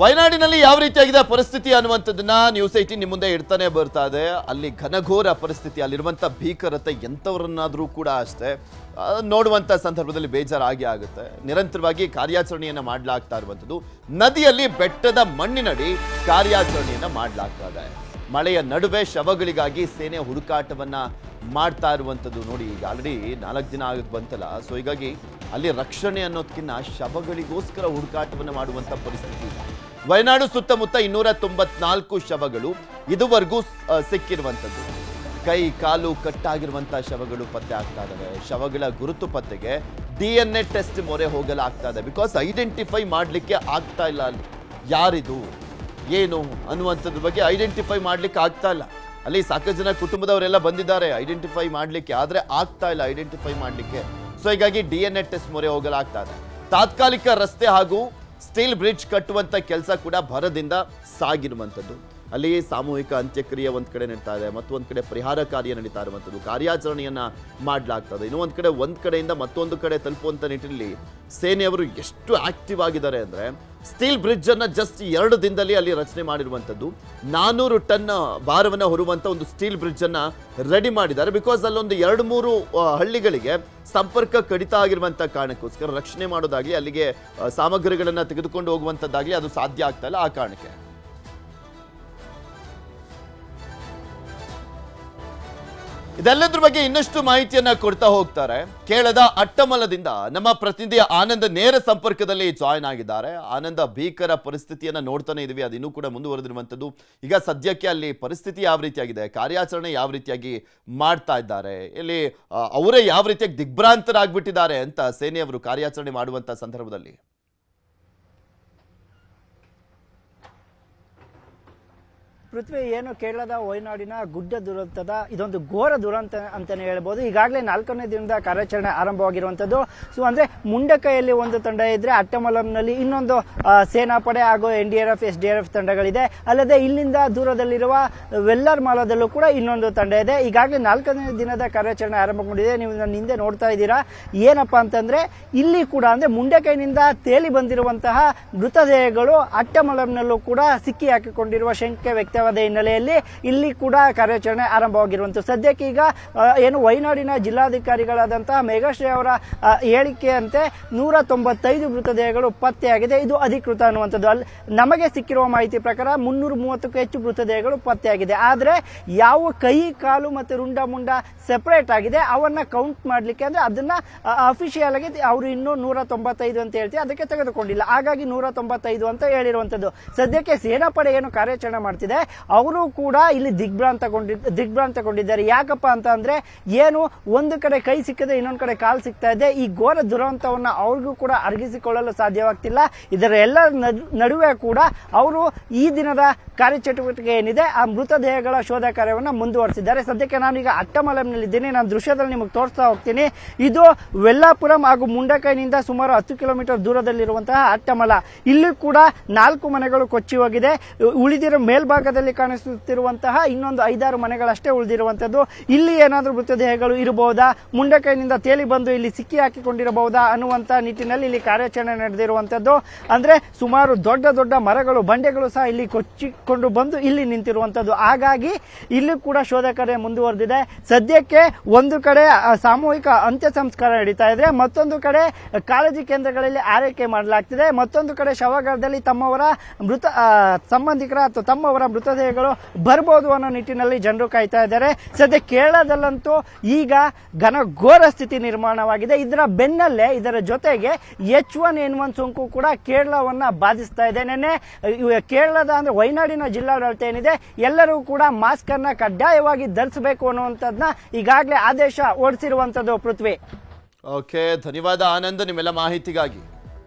ವಯನಾಡಿನಲ್ಲಿ ಯಾವ ರೀತಿಯಾಗಿದೆ ಪರಿಸ್ಥಿತಿ ಅನ್ನುವಂಥದ್ದನ್ನ ನ್ಯೂಸ್ ಐಟಿನ್ ನಿಮ್ಮ ಮುಂದೆ ಇಡ್ತಾನೆ ಬರ್ತಾ ಇದೆ. ಅಲ್ಲಿ ಘನಘೋರ ಪರಿಸ್ಥಿತಿ, ಅಲ್ಲಿರುವಂಥ ಭೀಕರತೆ ಎಂಥವ್ರನ್ನಾದರೂ ಕೂಡ ಅಷ್ಟೇ ನೋಡುವಂಥ ಸಂದರ್ಭದಲ್ಲಿ ಬೇಜಾರಾಗಿ ಆಗುತ್ತೆ. ನಿರಂತರವಾಗಿ ಕಾರ್ಯಾಚರಣೆಯನ್ನು ಮಾಡಲಾಗ್ತಾ ಇರುವಂಥದ್ದು. ನದಿಯಲ್ಲಿ ಬೆಟ್ಟದ ಮಣ್ಣಿನಡಿ ಕಾರ್ಯಾಚರಣೆಯನ್ನು ಮಾಡಲಾಗ್ತಾ ಇದೆ. ಮಳೆಯ ನಡುವೆ ಶವಗಳಿಗಾಗಿ ಸೇನೆ ಹುಡುಕಾಟವನ್ನ ಮಾಡ್ತಾ ಇರುವಂಥದ್ದು ನೋಡಿ, ಈಗ ಆಲ್ರೆಡಿ ನಾಲ್ಕು ದಿನ ಆಗಕ್ಕೆ ಬಂತಲ್ಲ. ಸೊ ಹೀಗಾಗಿ ಅಲ್ಲಿ ರಕ್ಷಣೆ ಅನ್ನೋದಕ್ಕಿಂತ ಶವಗಳಿಗೋಸ್ಕರ ಹುಡುಕಾಟವನ್ನು ಮಾಡುವಂಥ ಪರಿಸ್ಥಿತಿ ಇದೆ. ವಯನಾಡು ಸುತ್ತಮುತ್ತ ಇನ್ನೂರ ತೊಂಬತ್ನಾಲ್ಕು ಶವಗಳು ಇದುವರೆಗೂ ಸಿಕ್ಕಿರುವಂಥದ್ದು. ಕೈ, ಕಾಲು ಕಟ್ಟಾಗಿರುವಂಥ ಶವಗಳು ಪತ್ತೆ ಆಗ್ತಾ ಇದ್ದಾವೆ ಶವಗಳ ಗುರುತು ಪತ್ತೆಗೆ ಡಿ ಎನ್ ಎ ಟೆಸ್ಟ್ ಮೊರೆ ಹೋಗಲಾಗ್ತಾ ಇದೆ. ಬಿಕಾಸ್ ಐಡೆಂಟಿಫೈ ಮಾಡಲಿಕ್ಕೆ ಆಗ್ತಾ ಇಲ್ಲ. ಅಲ್ಲಿ ಯಾರಿದು? ಏನು? ಅನ್ನುವಂಥದ್ರ ಬಗ್ಗೆ ಐಡೆಂಟಿಫೈ ಮಾಡ್ಲಿಕ್ಕೆ ಆಗ್ತಾ ಇಲ್ಲ. ಅಲ್ಲಿ ಸಾಕಷ್ಟು ಜನ ಕುಟುಂಬದವರೆಲ್ಲ ಬಂದಿದ್ದಾರೆ. ಐಡೆಂಟಿಫೈ ಮಾಡಲಿಕ್ಕೆ ಆದರೆ ಆಗ್ತಾ ಇಲ್ಲ. ಐಡೆಂಟಿಫೈ ಮಾಡಲಿಕ್ಕೆ. ಸೊ ಹೀಗಾಗಿ ಡಿ ಎನ್ ಎ ಟೆಸ್ಟ್ ಮೊರೆ ಹೋಗಲಾಗ್ತಾ ಇದೆ. ತಾತ್ಕಾಲಿಕ ರಸ್ತೆ ಹಾಗೂ ಸ್ಟೀಲ್ ಬ್ರಿಡ್ಜ್ ಕಟ್ಟುವಂಥ ಕೆಲಸ ಕೂಡ ಭರದಿಂದ ಸಾಗಿರುವಂಥದ್ದು ಅಲ್ಲಿ ಸಾಮೂಹಿಕ ಅಂತ್ಯಕ್ರಿಯೆ ಒಂದು ಕಡೆ ನಡೀತಾ ಇದೆ, ಮತ್ತು ಒಂದ್ ಕಡೆ ಪರಿಹಾರ ಕಾರ್ಯ ನಡೀತಾ ಇರುವಂಥದ್ದು ಕಾರ್ಯಾಚರಣೆಯನ್ನು ಮಾಡಲಾಗ್ತದೆ. ಇನ್ನೂ ಒಂದು ಕಡೆ, ಒಂದು ಕಡೆಯಿಂದ ಮತ್ತೊಂದು ಕಡೆ ತಲುಪುವಂಥ ನಿಟ್ಟಿನಲ್ಲಿ ಸೇನೆಯವರು ಎಷ್ಟು ಆಕ್ಟಿವ್ ಆಗಿದ್ದಾರೆ ಅಂದ್ರೆ ಸ್ಟೀಲ್ ಬ್ರಿಡ್ಜ್ ಅನ್ನ ಜಸ್ಟ್ ಎರಡು ದಿನದಲ್ಲಿ ಅಲ್ಲಿ ರಚನೆ ಮಾಡಿರುವಂಥದ್ದು. ನಾನ್ನೂರು ಟನ್ ಭಾರವನ್ನ ಹೊರುವಂತ ಒಂದು ಸ್ಟೀಲ್ ಬ್ರಿಡ್ಜ್ ಅನ್ನ ರೆಡಿ ಮಾಡಿದ್ದಾರೆ. ಬಿಕಾಸ್ ಅಲ್ಲೊಂದು ಎರಡು ಮೂರು ಹಳ್ಳಿಗಳಿಗೆ ಸಂಪರ್ಕ ಕಡಿತ ಆಗಿರುವಂಥ ಕಾರಣಕ್ಕೋಸ್ಕರ ರಕ್ಷಣೆ ಮಾಡೋದಾಗ್ಲಿ, ಅಲ್ಲಿಗೆ ಸಾಮಗ್ರಿಗಳನ್ನು ತೆಗೆದುಕೊಂಡು ಹೋಗುವಂತದ್ದಾಗ್ಲಿ ಅದು ಸಾಧ್ಯ ಆಗ್ತಾ ಇಲ್ಲ ಆ ಕಾರಣಕ್ಕೆ. ಇದೆಲ್ಲದ್ರ ಬಗ್ಗೆ ಇನ್ನಷ್ಟು ಮಾಹಿತಿಯನ್ನ ಕೊಡ್ತಾ ಹೋಗ್ತಾರೆ. ಕೇಳದ ಅಟ್ಟಮಲದಿಂದ ನಮ್ಮ ಪ್ರತಿನಿಧಿ ಆನಂದ್ ನೇರ ಸಂಪರ್ಕದಲ್ಲಿ ಜಾಯ್ನ್ ಆಗಿದ್ದಾರೆ. ಆನಂದ, ಭೀಕರ ಪರಿಸ್ಥಿತಿಯನ್ನ ನೋಡ್ತಾನೆ ಇದೀವಿ. ಅದು ಇನ್ನೂ ಕೂಡ ಮುಂದುವರೆದಿರುವಂಥದ್ದು ಈಗ ಸದ್ಯಕ್ಕೆ ಅಲ್ಲಿ ಪರಿಸ್ಥಿತಿ ಯಾವ ರೀತಿಯಾಗಿದೆ? ಕಾರ್ಯಾಚರಣೆ ಯಾವ ರೀತಿಯಾಗಿ ಮಾಡ್ತಾ ಇದ್ದಾರೆ? ಇಲ್ಲಿ ಅವರೇ ಯಾವ ರೀತಿಯಾಗಿ ದಿಗ್ಭ್ರಾಂತರಾಗ್ಬಿಟ್ಟಿದ್ದಾರೆ ಅಂತ ಸೇನೆಯವರು ಕಾರ್ಯಾಚರಣೆ ಮಾಡುವಂತ ಸಂದರ್ಭದಲ್ಲಿ? ಪೃಥ್ವಿ ಏನು ಕೇರಳದ ವಯನಾಡಿನ ಗುಡ್ಡ ದುರಂತದ, ಇದೊಂದು ಘೋರ ದುರಂತ ಅಂತಾನೆ ಹೇಳ್ಬೋದು. ಈಗಾಗಲೇ ನಾಲ್ಕನೇ ದಿನದ ಕಾರ್ಯಾಚರಣೆ ಆರಂಭವಾಗಿರುವಂಥದ್ದು. ಸೊ ಅಂದ್ರೆ ಮುಂಡಕೈಯಲ್ಲಿ ಒಂದು ತಂಡ ಇದ್ರೆ ಅಟ್ಟಮಲಂನಲ್ಲಿ ಇನ್ನೊಂದು ಸೇನಾಪಡೆ ಹಾಗೂ N D R F, S D R F ತಂಡಗಳಿದೆ. ಅಲ್ಲದೆ ಇಲ್ಲಿಂದ ದೂರದಲ್ಲಿರುವ ವೆಲ್ಲರ್ ಮಾಲದಲ್ಲೂ ಕೂಡ ಇನ್ನೊಂದು ತಂಡ ಇದೆ. ಈಗಾಗಲೇ ನಾಲ್ಕನೇ ದಿನದ ಕಾರ್ಯಾಚರಣೆ ಆರಂಭಗೊಂಡಿದೆ. ನೀವು ನನ್ನ ಹಿಂದೆ ನೋಡ್ತಾ ಇದ್ದೀರಾ. ಏನಪ್ಪ ಅಂತಂದ್ರೆ, ಇಲ್ಲಿ ಕೂಡ ಅಂದ್ರೆ ಮುಂಡಕೈನಿಂದ ತೇಲಿ ಬಂದಿರುವಂತಹ ಮೃತದೇಹಗಳು ಅಟ್ಟಮಲಂನಲ್ಲೂ ಕೂಡ ಸಿಕ್ಕಿ ಹಾಕಿಕೊಂಡಿರುವ ಶಂಕೆ ವ್ಯಕ್ತವಾದ ಹಿನ್ನೆಲೆಯಲ್ಲಿ ಇಲ್ಲಿ ಕೂಡ ಕಾರ್ಯಾಚರಣೆ ಆರಂಭವಾಗಿರುವಂಥ ಸದ್ಯಕ್ಕೆ ಈಗ ಏನು ವಯನಾಡಿನ ಜಿಲ್ಲಾಧಿಕಾರಿಗಳಾದಂತಹ ಮೇಘಶ್ರೀ ಅವರ ಹೇಳಿಕೆಯಂತೆ ನೂರ ತೊಂಬತ್ತೈದು ಮೃತದೇಹಗಳು ಪತ್ತೆಯಾಗಿದೆ. ಇದು ಅಧಿಕೃತ ಅನ್ನುವಂಥದ್ದು. ಅಲ್ಲಿ ನಮಗೆ ಸಿಕ್ಕಿರುವ ಮಾಹಿತಿ ಪ್ರಕಾರ ಮುನ್ನೂರ ಮೂವತ್ತಕ್ಕೂ ಹೆಚ್ಚು ಮೃತದೇಹಗಳು ಪತ್ತೆಯಾಗಿದೆ. ಆದರೆ ಯಾವ ಕೈ, ಕಾಲು ಮತ್ತು ರುಂಡ ಮುಂಡ ಸೆಪರೇಟ್ ಆಗಿದೆ, ಅವನ್ನ ಕೌಂಟ್ ಮಾಡಲಿಕ್ಕೆ ಅಂದ್ರೆ ಅದನ್ನ ಅಫಿಷಿಯಲ್ ಆಗಿ ಅವರು ಇನ್ನೂ ನೂರ ತೊಂಬತ್ತೈದು ಅಂತ ಹೇಳ್ತೀವಿ ಅದಕ್ಕೆ ತೆಗೆದುಕೊಂಡಿಲ್ಲ. ಹಾಗಾಗಿ ನೂರ ತೊಂಬತ್ತೈದು ಅಂತ ಹೇಳಿರುವಂತದ್ದು ಸದ್ಯಕ್ಕೆ ಸೇನಾಪಡೆ ಏನು ಕಾರ್ಯಾಚರಣೆ ಮಾಡ್ತಿದೆ? ಅವರು ಕೂಡ ಇಲ್ಲಿ ದಿಗ್ಭ್ರಾಂತ ದಿಗ್ಭ್ರಾಂತಗೊಂಡಿದ್ದಾರೆ ಯಾಕಪ್ಪ ಅಂತ ಅಂದ್ರೆ ಏನು, ಒಂದು ಕಡೆ ಕೈ ಸಿಕ್ಕದೆ ಇನ್ನೊಂದು ಕಡೆ ಕಾಲು ಸಿಗ್ತಾ ಇದೆ. ಈ ಘೋರ ದುರಂತವನ್ನ ಅವ್ರಿಗೂ ಕೂಡ ಅರಗಿಸಿಕೊಳ್ಳಲು ಸಾಧ್ಯವಾಗ್ತಿಲ್ಲ. ಇದರ ಎಲ್ಲರ ನಡುವೆ ಕೂಡ ಅವರು ಈ ದಿನದ ಕಾರ್ಯಚಟುವಟಿಕೆ ಏನಿದೆ, ಆ ಮೃತದೇಹಗಳ ಶೋಧ ಕಾರ್ಯವನ್ನು ಮುಂದುವರಿಸಿದ್ದಾರೆ. ಸದ್ಯಕ್ಕೆ ನಾನು ಈಗ ಅಟ್ಟಮಲಂನಲ್ಲಿದ್ದೀನಿ ನಾನು ದೃಶ್ಯದಲ್ಲಿ ನಿಮಗೆ ತೋರಿಸ್ತಾ ಹೋಗ್ತೀನಿ. ಇದು ವೆಲ್ಲಾಪುರಂ ಹಾಗೂ ಮುಂಡಕೈನಿಂದ ಸುಮಾರು ಹತ್ತು ಕಿಲೋಮೀಟರ್ ದೂರದಲ್ಲಿರುವಂತಹ ಅಟ್ಟಮಲ. ಇಲ್ಲಿ ಕೂಡ ನಾಲ್ಕು ಮನೆಗಳು ಕೊಚ್ಚಿ ಹೋಗಿದೆ. ಉಳಿದಿರೋ ಮೇಲ್ಭಾಗದಲ್ಲಿ ಕಾಣಿಸುತ್ತಿರುವಂತಹ ಇನ್ನೊಂದು ಐದಾರು ಮನೆಗಳಷ್ಟೇ ಉಳಿದಿರುವಂತದ್ದು ಇಲ್ಲಿ ಏನಾದರೂ ಮೃತದೇಹಗಳು ಇರಬಹುದಾ? ಮುಂಡಕೈನಿಂದ ತೇಲಿ ಬಂದು ಇಲ್ಲಿ ಸಿಕ್ಕಿ ಹಾಕಿಕೊಂಡಿರಬಹುದಾ ಅನ್ನುವಂತ ನಿಟ್ಟಿನಲ್ಲಿ ಇಲ್ಲಿ ಕಾರ್ಯಾಚರಣೆ ನಡೆದಿರುವಂತದ್ದು ಅಂದ್ರೆ ಸುಮಾರು ದೊಡ್ಡ ದೊಡ್ಡ ಮರಗಳು, ಬಂಡೆಗಳು ಸಹ ಇಲ್ಲಿ ಕೊಚ್ಚಿಕೊಂಡು ಬಂದು ಇಲ್ಲಿ ನಿಂತಿರುವಂತದ್ದು ಹಾಗಾಗಿ ಇಲ್ಲಿ ಕೂಡ ಶೋಧ ಕಾರ್ಯ ಮುಂದುವರೆದಿದೆ. ಸದ್ಯಕ್ಕೆ ಒಂದು ಕಡೆ ಸಾಮೂಹಿಕ ಅಂತ್ಯ ಸಂಸ್ಕಾರ ನಡೀತಾ ಇದೆ. ಮತ್ತೊಂದು ಕಡೆ ಕಾಳಜಿ ಕೇಂದ್ರಗಳಲ್ಲಿ ಆರೈಕೆ ಮಾಡಲಾಗ್ತಿದೆ. ಮತ್ತೊಂದು ಕಡೆ ಶವಗಾರದಲ್ಲಿ ತಮ್ಮವರ ಮೃತ ಸಂಬಂಧಿಕರ ಅಥವಾ ತಮ್ಮವರ ಮೃತದೇಹಗಳು ಬರ್ಬೋದು ಅನ್ನೋ ನಿಟ್ಟಿನಲ್ಲಿ ಜನರು ಕಾಯ್ತಾ ಇದ್ದಾರೆ. ಸದ್ಯ ಕೇರಳದಲ್ಲಂತೂ ಈಗ ಘನಘೋರ ಸ್ಥಿತಿ ನಿರ್ಮಾಣವಾಗಿದೆ. ಇದರ ಬೆನ್ನಲ್ಲೇ, ಇದರ ಜೊತೆಗೆ ಎಚ್ ಒನ್ ಎನ್ ಒನ್ ಸೋಂಕು ಕೂಡ ಕೇರಳವನ್ನ ಬಾಧಿಸ್ತಾ ಇದೆ. ನೆನ್ನೆ ಕೇರಳದ ಅಂದ್ರೆ ವಯನಾಡಿನ ಜಿಲ್ಲಾಡಳಿತ ಏನಿದೆ, ಎಲ್ಲರೂ ಕೂಡ ಮಾಸ್ಕ್ ಅನ್ನ ಕಡ್ಡಾಯವಾಗಿ ಧರಿಸಬೇಕು ಅನ್ನುವಂಥದ್ದನ್ನ ಈಗಾಗಲೇ ಆದೇಶ ಓಡಿಸಿರುವಂತದ್ದು ಪೃಥ್ವಿ. ಓಕೆ, ಧನ್ಯವಾದ ಆನಂದ್, ನಿಮ್ಮೆಲ್ಲ ಮಾಹಿತಿಗಾಗಿ.